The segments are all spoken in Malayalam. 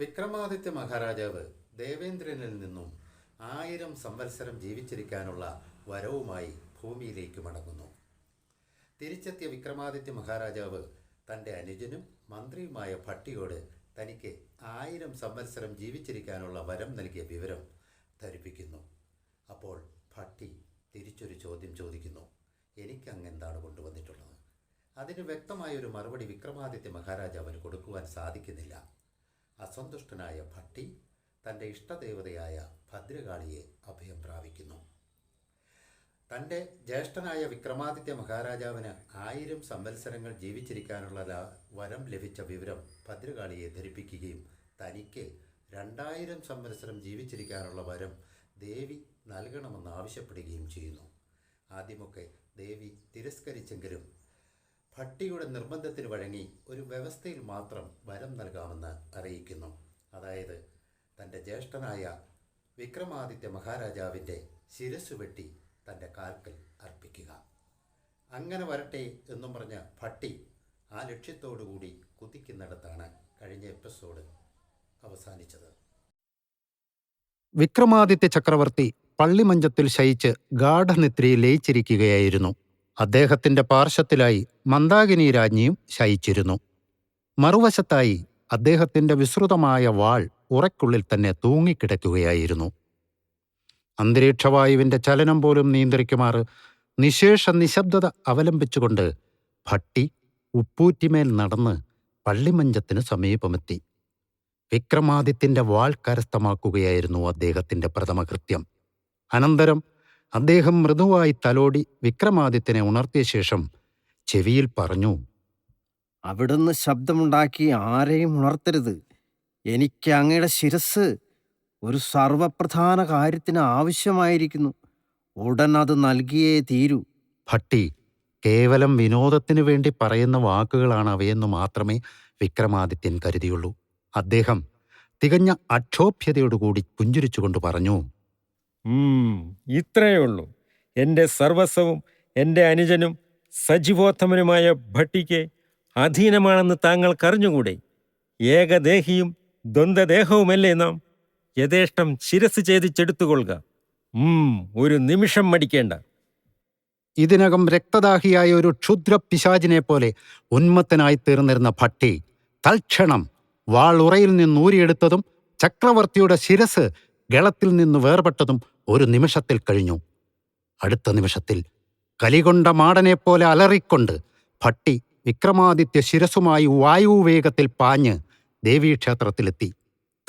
വിക്രമാദിത്യ മഹാരാജാവ് ദേവേന്ദ്രനിൽ നിന്നും ആയിരം സംവത്സരം ജീവിച്ചിരിക്കാനുള്ള വരവുമായി ഭൂമിയിലേക്ക് മടങ്ങുന്നു. തിരിച്ചെത്തിയ വിക്രമാദിത്യ മഹാരാജാവ് തന്റെ അനുജനും മന്ത്രിയുമായ ഭട്ടിയോട് തനിക്ക് ആയിരം സംവത്സരം ജീവിച്ചിരിക്കാനുള്ള വരം നൽകിയ വിവരം ധരിപ്പിക്കുന്നു. അപ്പോൾ ഭട്ടി തിരിച്ചൊരു ചോദ്യം ചോദിക്കുന്നു. എനിക്കങ്ങ് എന്താണ് കൊണ്ടുവന്നിട്ടുള്ളത്? അതിന് വ്യക്തമായൊരു മറുപടി വിക്രമാദിത്യ മഹാരാജാവിന് കൊടുക്കുവാൻ സാധിക്കുന്നില്ല. അസന്തുഷ്ടനായ ഭട്ടി തന്റെ ഇഷ്ടദേവതയായ ഭദ്രകാളിയെ അഭയം പ്രാപിക്കുന്നു. തന്റെ ജ്യേഷ്ഠനായ വിക്രമാദിത്യ മഹാരാജാവിന് ആയിരം സംവത്സരങ്ങൾ ജീവിച്ചിരിക്കാനുള്ള വരം ലഭിച്ച വിവരം ഭദ്രകാളിയെ ധരിപ്പിക്കുകയും തനിക്ക് രണ്ടായിരം സംവത്സരം ജീവിച്ചിരിക്കാനുള്ള വരം ദേവി നൽകണമെന്ന് ആവശ്യപ്പെടുകയും ചെയ്യുന്നു. ആദ്യമൊക്കെ ദേവി തിരസ്കരിച്ചെങ്കിലും ഭട്ടിയുടെ നിർബന്ധത്തിന് വഴങ്ങി ഒരു വ്യവസ്ഥയിൽ മാത്രം വരം നൽകാമെന്ന് അറിയിക്കുന്നു. അതായത് തന്റെ ജ്യേഷ്ഠനായ വിക്രമാദിത്യ മഹാരാജാവിന്റെ ശിരസ് വെട്ടി തന്റെ കാൽക്കൽ അർപ്പിക്കുക. അങ്ങനെ വരട്ടെ എന്നും പറഞ്ഞ ഭട്ടി ആ ലക്ഷ്യത്തോടുകൂടി കുതിക്കുന്നിടത്താണ് കഴിഞ്ഞ എപ്പിസോഡ് അവസാനിച്ചത്. വിക്രമാദിത്യ ചക്രവർത്തി പള്ളിമഞ്ചത്തിൽ ശയിച്ച് ഗാഠനിദ്രയിൽ ലയിച്ചിരിക്കുകയായിരുന്നു. അദ്ദേഹത്തിന്റെ പാർശ്വത്തിലായി മന്ദാകിനി രാജ്ഞിയും ശയിച്ചിരുന്നു. മറുവശത്തായി അദ്ദേഹത്തിന്റെ വിസ്തൃതമായ വാൾ ഉറയ്ക്കുള്ളിൽ തന്നെ തൂങ്ങിക്കിടക്കുകയായിരുന്നു. അന്തരീക്ഷവായുവിന്റെ ചലനം പോലും നിയന്ത്രിക്കുമാറ് നിശേഷ നിശബ്ദത അവലംബിച്ചുകൊണ്ട് ഭട്ടി ഉപ്പൂറ്റിമേൽ നടന്ന് പള്ളിമഞ്ചത്തിന് സമീപമെത്തി. വിക്രമാദിത്യന്റെ വാൾ കരസ്ഥമാക്കുകയായിരുന്നു അദ്ദേഹത്തിന്റെ പ്രഥമകൃത്യം. അനന്തരം അദ്ദേഹം മൃദുവായി തലോടി വിക്രമാദിത്യനെ ഉണർത്തിയ ശേഷം ചെവിയിൽ പറഞ്ഞു അവിടുന്ന് ശബ്ദമുണ്ടാക്കി ആരെയും ഉണർത്തരുത്. എനിക്ക് അങ്ങയുടെ ശിരസ് ഒരു സർവപ്രധാന കാര്യത്തിന് ആവശ്യമായിരിക്കുന്നു. ഉടൻ അത് നൽകിയേ തീരൂ. ഭട്ടി കേവലം വിനോദത്തിനു വേണ്ടി പറയുന്ന വാക്കുകളാണ് അവയെന്ന് മാത്രമേ വിക്രമാദിത്യൻ കരുതിയുള്ളൂ. അദ്ദേഹം തികഞ്ഞ അക്ഷോഭ്യതയോടുകൂടി പുഞ്ചിരിച്ചുകൊണ്ട് പറഞ്ഞു ഇത്രയേ ഉള്ളൂ. എന്റെ സർവസ്വവും എന്റെ അനുജനും സജീവോത്തമനുമായ ഭട്ടിക്ക് അധീനമാണെന്ന് താങ്കൾക്കറിഞ്ഞുകൂടെ? ഏകദേഹിയും ദ്വന്ദ്വദേഹവുമല്ലേ നാം? യഥേഷ്ടം ശിരസ് ഛേദിച്ചെടുത്തുകൊള്ളുക. ഒരു നിമിഷം മടിക്കേണ്ട. ഇതിനകം രക്തദാഹിയായ ഒരു ക്ഷുദ്ര പിശാചിനെ പോലെ ഉന്മത്തനായി തീർന്നിരുന്ന ഭട്ടി തൽക്ഷണം വാളുറയിൽ നിന്നൂരിയെടുത്തതും ചക്രവർത്തിയുടെ ശിരസ് ഗളത്തിൽ നിന്ന് വേർപെട്ടതും ഒരു നിമിഷത്തിൽ കഴിഞ്ഞു. അടുത്ത നിമിഷത്തിൽ കലികൊണ്ട മാടനെപ്പോലെ അലറിക്കൊണ്ട് ഭട്ടി വിക്രമാദിത്യ ശിരസുമായി വായുവേഗത്തിൽ പാഞ്ഞ് ദേവീക്ഷേത്രത്തിലെത്തി.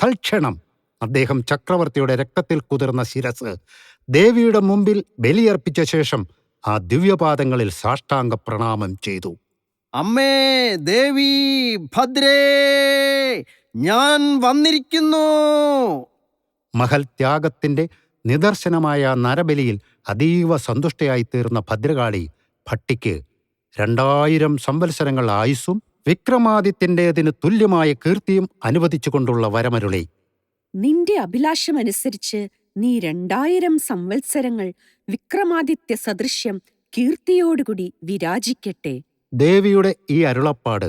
തൽക്ഷണം അദ്ദേഹം ചക്രവർത്തിയുടെ രക്തത്തിൽ കുതിർന്ന ശിരസ് ദേവിയുടെ മുമ്പിൽ ബലിയർപ്പിച്ച ശേഷം ആ ദിവ്യപാദങ്ങളിൽ സാഷ്ടാംഗ പ്രണാമം ചെയ്തു. അമ്മേ ദേവി ഭദ്രേ ഞാൻ വന്നിരിക്കുന്നു. മഹൽ ത്യാഗത്തിന്റെ നിദർശനമായ നരബലിയിൽ അതീവ സന്തുഷ്ടയായി തീർന്ന ഭദ്രകാളി ഭട്ടിക്ക് രണ്ടായിരം സംവത്സരങ്ങൾ ആയുസ്സും വിക്രമാദിത്യന്റേതിന് തുല്യമായ കീർത്തിയും അനുവദിച്ചുകൊണ്ടുള്ള വരമരുളി. നിന്റെ അഭിലാഷമനുസരിച്ച് നീ രണ്ടായിരം സംവത്സരങ്ങൾ വിക്രമാദിത്യ സദൃശ്യം കീർത്തിയോടുകൂടി വിരാജിക്കട്ടെ. ദേവിയുടെ ഈ അരുളപ്പാട്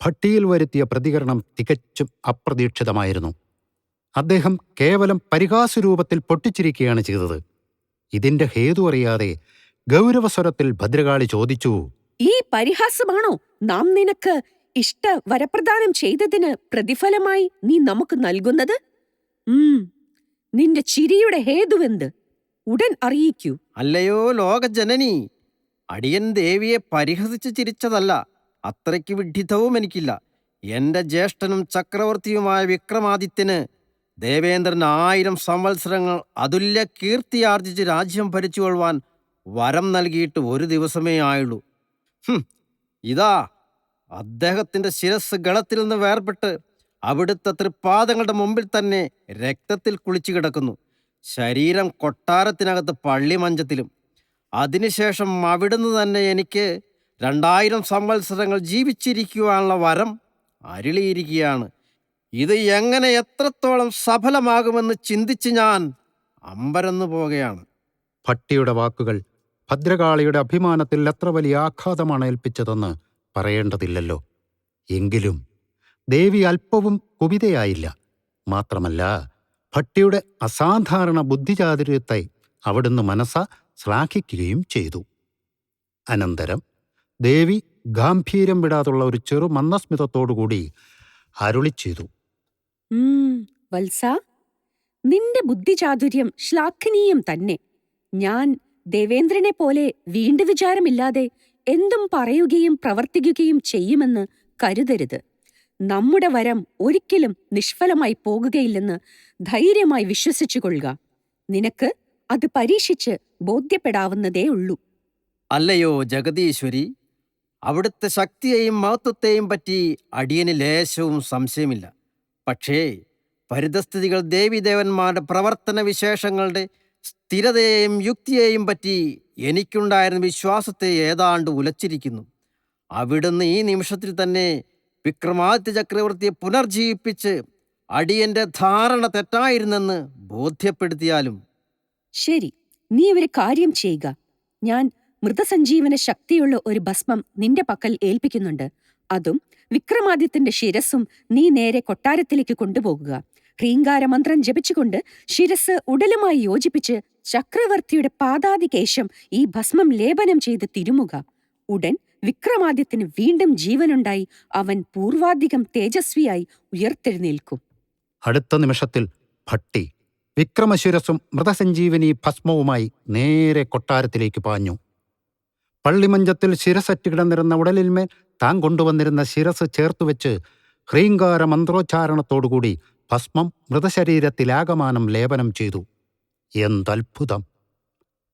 ഭട്ടിയിൽ വരുത്തിയ പ്രതികരണം തികച്ചും അപ്രതീക്ഷിതമായിരുന്നു. അദ്ദേഹം കേവലം പരിഹാസരൂപത്തിൽ പൊട്ടിച്ചിരിക്കുകയാണ് ചെയ്തത്. ഇതിന്റെ ഹേതു അറിയാതെ ഗൗരവസ്വരത്തിൽ ഭദ്രകാളി ചോദിച്ചു ഈ പരിഹാസമാണോ നാം നിനക്ക് ഇഷ്ട വരപ്രദാനം ചെയ്തതിന് പ്രതിഫലമായി നീ നമുക്ക് നൽകുന്നത്? ഉം നിന്റെ ചിരിയുടെ ഹേതുവെന്ത്? ഉടൻ അറിയിക്കൂ. അല്ലയോ ലോകജനനി അടിയൻ ദേവിയെ പരിഹസിച്ച് ചിരിച്ചതല്ല അത്രയ്ക്ക് വിഡ്ഢിതവും എനിക്കില്ല. എന്റെ ജ്യേഷ്ഠനും ചക്രവർത്തിയുമായ വിക്രമാദിത്യന് ദേവേന്ദ്രൻ ആയിരം സംവത്സരങ്ങൾ അതുല്യ കീർത്തിയാർജിച്ച് രാജ്യം ഭരിച്ചു ഭരിച്ചുകൊള്ളുവാൻ വരം നൽകിയിട്ട് ഒരു ദിവസമേ ആയുള്ളൂ. ഇതാ അദ്ദേഹത്തിന്റെ ശിരസ് ഗളത്തിൽ നിന്ന് വേർപെട്ട് അവിടുത്തെ തൃപ്പാദങ്ങളുടെ മുമ്പിൽ തന്നെ രക്തത്തിൽ കുളിച്ചു കിടക്കുന്നു. ശരീരം കൊട്ടാരത്തിനകത്ത് പള്ളിമഞ്ചത്തിലും. അതിനുശേഷം അവിടുന്ന് തന്നെ എനിക്ക് രണ്ടായിരം സംവത്സരങ്ങൾ ജീവിച്ചിരിക്കുവാനുള്ള വരം അരുളിയിരിക്കുകയാണ്. ഇത് എങ്ങനെ എത്രത്തോളം സഫലമാകുമെന്ന് ചിന്തിച്ച് ഞാൻ അമ്പരന്നു പോകുകയാണ് ഭട്ടിയുടെ വാക്കുകൾ ഭദ്രകാളിയുടെ അഭിമാനത്തിൽ എത്ര വലിയ ആഘാതമാണ് ഏൽപ്പിച്ചതെന്ന് പറയേണ്ടതില്ലല്ലോ. എങ്കിലും ദേവി അല്പവും കുപിതയായില്ല. മാത്രമല്ല ഭട്ടിയുടെ അസാധാരണ ബുദ്ധിചാതുര്യത്തെ അവിടുന്ന് മനസ്സ ശ്ലാഘിക്കുകയും ചെയ്തു. അനന്തരം ദേവി ഗാംഭീര്യം വിടാതുള്ള ഒരു ചെറു മന്ദസ്മിതത്തോടുകൂടി അരുളി ചെയ്തു ഉം, വത്സ. നിന്റെ ബുദ്ധിചാതുര്യം ശ്ലാഘനീയം തന്നെ. ഞാൻ ദേവേന്ദ്രനെ പോലെ വീണ്ടു വിചാരമില്ലാതെ എന്തും പറയുകയും പ്രവർത്തിക്കുകയും ചെയ്യുമെന്ന് കരുതരുത്. നമ്മുടെ വരം ഒരിക്കലും നിഷ്ഫലമായി പോകുകയില്ലെന്ന് ധൈര്യമായി വിശ്വസിച്ചുകൊള്ളുക. നിനക്ക് അത് പരീക്ഷിച്ച് ബോധ്യപ്പെടാവുന്നതേ ഉള്ളൂ. അല്ലയോ ജഗതീശ്വരി അവിടുത്തെ ശക്തിയെയും മഹത്വത്തെയും പറ്റി അടിയന് ലേശവും സംശയമില്ല. പക്ഷേ പരിതസ്ഥിതികൾ ദേവിദേവന്മാരുടെ പ്രവർത്തന വിശേഷങ്ങളുടെ സ്ഥിരതയെയും യുക്തിയെയും പറ്റി എനിക്കുണ്ടായിരുന്ന വിശ്വാസത്തെ ഏതാണ്ട് ഉലച്ചിരിക്കുന്നു. അവിടുന്ന് ഈ നിമിഷത്തിൽ തന്നെ വിക്രമാദിത്യ ചക്രവർത്തിയെ പുനർജീവിപ്പിച്ച് അടിയന്റെ ധാരണ തെറ്റായിരുന്നെന്ന് ബോധ്യപ്പെടുത്തിയാലും. ശരി നീ ഒരു കാര്യം ചെയ്യുക. ഞാൻ മൃതസഞ്ജീവന ശക്തിയുള്ള ഒരു ഭസ്മം നിന്റെ പക്കൽ ഏൽപ്പിക്കുന്നുണ്ട്. അതും വിക്രമാദിത്യന്റെ ശിരസ്സും നീ നേരെ കൊട്ടാരത്തിലേക്ക് കൊണ്ടുപോകുക. ഹ്രീങ്കാരമന്ത്രം ജപിച്ചുകൊണ്ട് ശിരസ് ഉടലുമായി യോജിപ്പിച്ച് ചക്രവർത്തിയുടെ പാദാതികേശം ഈ ഭസ്മം ലേപനം ചെയ്ത് തിരുമുക. ഉടൻ വിക്രമാദിത്യന് വീണ്ടും ജീവനുണ്ടായി. അവൻ പൂർവാധികം തേജസ്വിയായി ഉയർത്തെഴുന്നേൽക്കും. അടുത്ത നിമിഷത്തിൽ ഭട്ടി വിക്രമശിരസും മൃതസഞ്ജീവനി ഭസ്മവുമായി നേരെ കൊട്ടാരത്തിലേക്ക് പാഞ്ഞു. പള്ളിമഞ്ചത്തിൽ ശിരസറ്റ് കിടന്നിരുന്ന ഉടലിന്മേൽ താൻ കൊണ്ടുവന്നിരുന്ന ശിരസ് ചേർത്തുവെച്ച് ഹ്രീങ്കാര മന്ത്രോച്ചാരണത്തോടുകൂടി ഭസ്മം മൃതശരീരത്തിലാകമാനം ലേപനം ചെയ്തു. എന്തത്ഭുതം!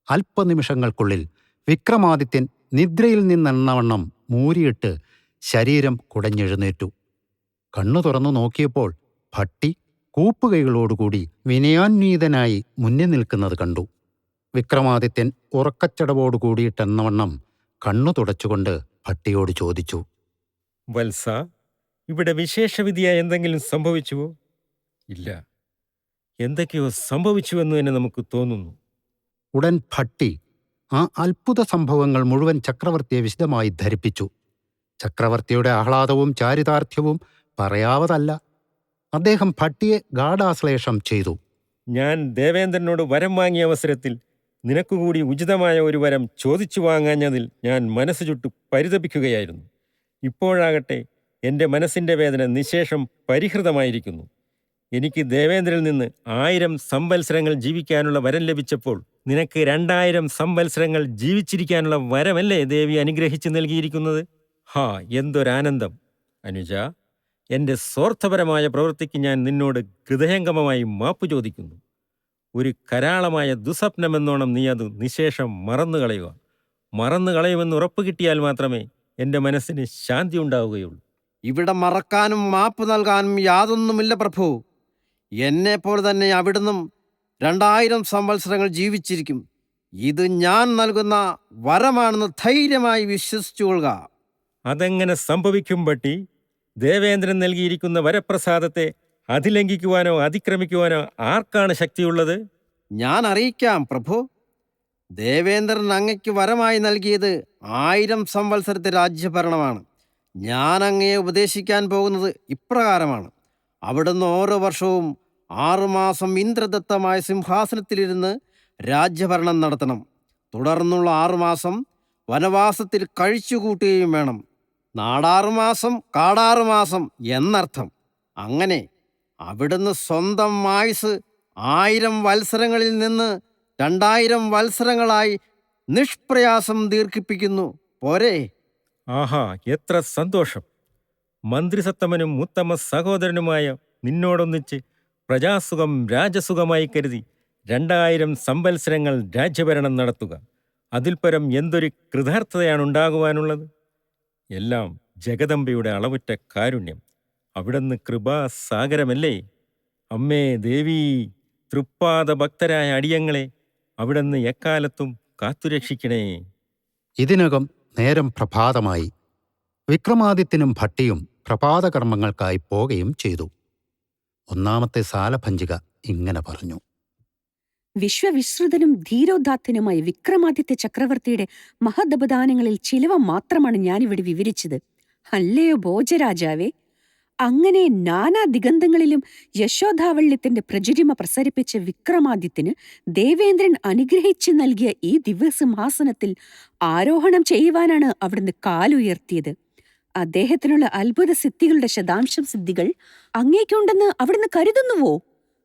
അല്പനിമിഷങ്ങൾക്കുള്ളിൽ വിക്രമാദിത്യൻ നിദ്രയിൽ നിന്നെണ്ണവണ്ണം മൂരിയിട്ട് ശരീരം കുടഞ്ഞെഴുന്നേറ്റു. കണ്ണു തുറന്നു നോക്കിയപ്പോൾ ഭട്ടി കൂപ്പുകൈകളോടുകൂടി വിനയാന്വീതനായി മുന്നിൽ നിൽക്കുന്നത് കണ്ടു. വിക്രമാദിത്യൻ ഉറക്കച്ചടവോടു കൂടിയിട്ടെന്നവണ്ണം കണ്ണു തുടച്ചുകൊണ്ട് ഭട്ടിയോട് ചോദിച്ചു. വത്സ ഇവിടെ വിശേഷവിദ്യ എന്തെങ്കിലും സംഭവിച്ചുവോ? ഇല്ല. എന്തൊക്കെയോ സംഭവിച്ചുവെന്ന് തന്നെ നമുക്ക് തോന്നുന്നു. ഉടൻ ഭട്ടി ആ അത്ഭുത സംഭവങ്ങൾ മുഴുവൻ ചക്രവർത്തിയെ വിശദമായി ധരിപ്പിച്ചു. ചക്രവർത്തിയുടെ ആഹ്ലാദവും ചാരിതാർത്ഥ്യവും പറയാവതല്ല. അദ്ദേഹം ഭട്ടിയെ ഗാഢാശ്ലേഷം ചെയ്തു. ഞാൻ ദേവേന്ദ്രനോട് വരം വാങ്ങിയ അവസരത്തിൽ നിനക്കുകൂടി ഉചിതമായ ഒരു വരം ചോദിച്ചു വാങ്ങാഞ്ഞതിൽ ഞാൻ മനസ്സ് ചുട്ടു പരിതപിക്കുകയായിരുന്നു. ഇപ്പോഴാകട്ടെ എന്റെ മനസ്സിന്റെ വേദന നിശേഷം പരിഹൃതമായിരിക്കുന്നു. എനിക്ക് ദേവേന്ദ്രനിൽ നിന്ന് ആയിരം സംവത്സരങ്ങൾ ജീവിക്കാനുള്ള വരം ലഭിച്ചപ്പോൾ നിനക്ക് രണ്ടായിരം സംവത്സരങ്ങൾ ജീവിച്ചിരിക്കാനുള്ള വരമല്ലേ ദേവി അനുഗ്രഹിച്ചു നൽകിയിരിക്കുന്നത്? ഹാ എന്തൊരാനന്ദം. അനുജ എന്റെ സ്വാർത്ഥപരമായ പ്രവൃത്തിക്ക് ഞാൻ നിന്നോട് ഹൃദയംഗമമായി മാപ്പ് ചോദിക്കുന്നു. ഒരു കരാളമായ ദുസ്വപ്നമെന്നോണം നീ അത് നിശേഷം മറന്നു കളയുക. മറന്നു കളയുമെന്ന് ഉറപ്പ് കിട്ടിയാൽ മാത്രമേ എന്റെ മനസ്സിന് ശാന്തി ഉണ്ടാവുകയുള്ളൂ. ഇവിടെ മറക്കാനും മാപ്പ് നൽകാനും യാതൊന്നുമില്ല പ്രഭു. എന്നെപ്പോലെ തന്നെ അവിടുന്നും രണ്ടായിരം സംവത്സരങ്ങൾ ജീവിച്ചിരിക്കും. ഇത് ഞാൻ നൽകുന്ന വരമാണെന്ന് ധൈര്യമായി വിശ്വസിച്ചുകൊള്ളുക. അതെങ്ങനെ സംഭവിക്കും പട്ടി? ദേവേന്ദ്രൻ നൽകിയിരിക്കുന്ന വരപ്രസാദത്തെ അതിലംഘിക്കുവാനോ അതിക്രമിക്കുവാനോ ആർക്കാണ് ശക്തിയുള്ളത്? ഞാൻ അറിയിക്കാം പ്രഭു. ദേവേന്ദ്രൻ അങ്ങയ്ക്ക് വരമായി നൽകിയത് ആയിരം സംവത്സരത്തെ രാജ്യഭരണമാണ്. ഞാൻ അങ്ങയെ ഉപദേശിക്കാൻ പോകുന്നത് ഇപ്രകാരമാണ്. അവിടുന്ന് ഓരോ വർഷവും ആറുമാസം ഇന്ദ്രദത്തമായ സിംഹാസനത്തിലിരുന്ന് രാജ്യഭരണം നടത്തണം. തുടർന്നുള്ള ആറുമാസം വനവാസത്തിൽ കഴിച്ചുകൂട്ടുകയും വേണം. നാടാറുമാസം കാടാറുമാസം എന്നർത്ഥം. അങ്ങനെ അവിടുന്ന് സ്വന്തം ആയുസ് ആയിരം വത്സരങ്ങളിൽ നിന്ന് രണ്ടായിരം വത്സരങ്ങളായി നിഷ്പ്രയാസം ദീർഘിപ്പിക്കുന്നു. പോരെ. ആഹാ എത്ര സന്തോഷം. മന്ത്രിസത്തമനും ഉത്തമ സഹോദരനുമായ നിന്നോടൊന്നിച്ച് പ്രജാസുഖം രാജസുഖമായി കരുതി രണ്ടായിരം സംവത്സരങ്ങൾ രാജ്യഭരണം നടത്തുക. അതിൽപരം എന്തൊരു കൃതാർത്ഥതയാണ് ഉണ്ടാകുവാനുള്ളത്? എല്ലാം ജഗദംബയുടെ അളവുറ്റ കാരുണ്യം. അവിടുന്ന് കൃപാസാഗരമല്ലേ അമ്മേ ദേവി തൃപ്പാദ ഭക്തരായ അടിയങ്ങളെ അവിടുന്ന് എക്കാലത്തും കാത്തുരക്ഷിക്കണേ. ഇതിനകം നേരം പ്രഭാതമായി. വിക്രമാദിത്യനും ഭട്ടിയും പ്രഭാതകർമ്മങ്ങൾക്കായി പോകുകയും ചെയ്തു. ഒന്നാമത്തെ സാലഭഞ്ചിക ഇങ്ങനെ പറഞ്ഞു. വിശ്വവിശ്രുതനും ധീരോദാത്തനുമായി വിക്രമാദിത്യ ചക്രവർത്തിയുടെ മഹദപദാനങ്ങളിൽ ചിലവ മാത്രമാണ് ഞാനിവിടെ വിവരിച്ചത്. അല്ലയോ ഭോജരാജാവേ? അങ്ങനെ നാനാ ദിഗന്ധങ്ങളിലും യശോധാവള്യത്തിന്റെ പ്രചുരിമ പ്രസരിപ്പിച്ച വിക്രമാദിത്യന് ദേവേന്ദ്രൻ അനുഗ്രഹിച്ചു നൽകിയ ഈ ദിവ്യസിംഹാസനത്തിൽ ആരോഹണം ചെയ്യുവാനാണ് അവിടുന്ന് കാലുയർത്തിയത്. അദ്ദേഹത്തിനുള്ള അത്ഭുത സിദ്ധികളുടെ ശതാംശം സിദ്ധികൾ അങ്ങേക്കുണ്ടെന്ന് അവിടുന്ന് കരുതുന്നുവോ?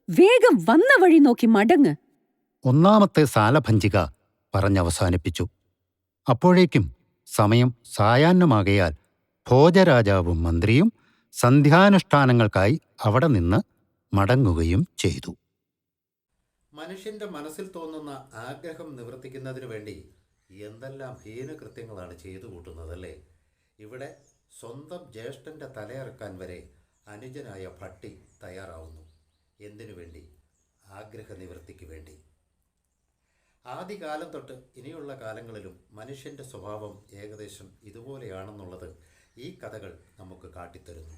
വേഗം വന്ന വഴി നോക്കി മടങ്ങ്. ഒന്നാമത്തെ സാലഭഞ്ചിക പറഞ്ഞവസാനിപ്പിച്ചു. അപ്പോഴേക്കും സമയം സായാഹ്നമാകയാൽ ഭോജരാജാവും മന്ത്രിയും സന്ധ്യാനുഷ്ഠാനങ്ങൾക്കായി അവിടെ നിന്ന് മടങ്ങുകയും ചെയ്തു. മനുഷ്യന്റെ മനസ്സിൽ തോന്നുന്ന ആഗ്രഹം നിവർത്തിക്കുന്നതിന് വേണ്ടി എന്തെല്ലാം ഹീനകൃത്യങ്ങളാണ് ചെയ്തു കൂട്ടുന്നത് അല്ലേ ഇവിടെ സ്വന്തം ജ്യേഷ്ഠന്റെ തലയിറക്കാൻ വരെ അനുജനായ ഭട്ടി തയ്യാറാവുന്നു. എന്തിനു വേണ്ടി? ആഗ്രഹ നിവൃത്തിക്ക് വേണ്ടി. ആദ്യകാലം തൊട്ട് ഇനിയുള്ള കാലങ്ങളിലും മനുഷ്യന്റെ സ്വഭാവം ഏകദേശം ഇതുപോലെയാണെന്നുള്ളത് ഈ കഥകൾ നമുക്ക് കാട്ടിത്തരുന്നു.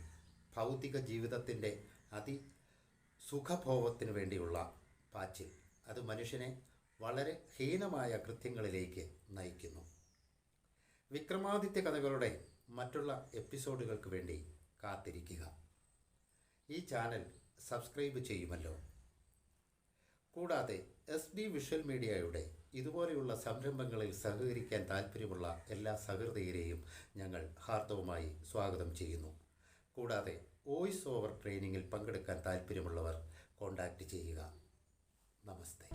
ഭൗതിക ജീവിതത്തിന്റെ അതി സുഖഭോഗത്തിനു വേണ്ടിയുള്ള പാച്ചിൽ. അത് മനുഷ്യനെ വളരെ ഹീനമായ കൃത്യങ്ങളിലേക്ക് നയിക്കുന്നു. വിക്രമാദിത്യ കഥകളുടെ മറ്റുള്ള എപ്പിസോഡുകൾക്ക് വേണ്ടി കാത്തിരിക്കുക. ഈ ചാനൽ സബ്സ്ക്രൈബ് ചെയ്യുമല്ലോ. കൂടാതെ എസ് ബി വിഷ്വൽ മീഡിയയുടെ ഇതുപോലെയുള്ള സംരംഭങ്ങളിൽ സഹകരിക്കാൻ താല്പര്യമുള്ള എല്ലാ സഹൃദയരെയും ഞങ്ങൾ ഹാർദവുമായി സ്വാഗതം ചെയ്യുന്നു. കൂടാതെ വോയിസ് ഓവർ ട്രെയിനിങ്ങിൽ പങ്കെടുക്കാൻ താല്പര്യമുള്ളവർ കോൺടാക്റ്റ് ചെയ്യുക. നമസ്തേ.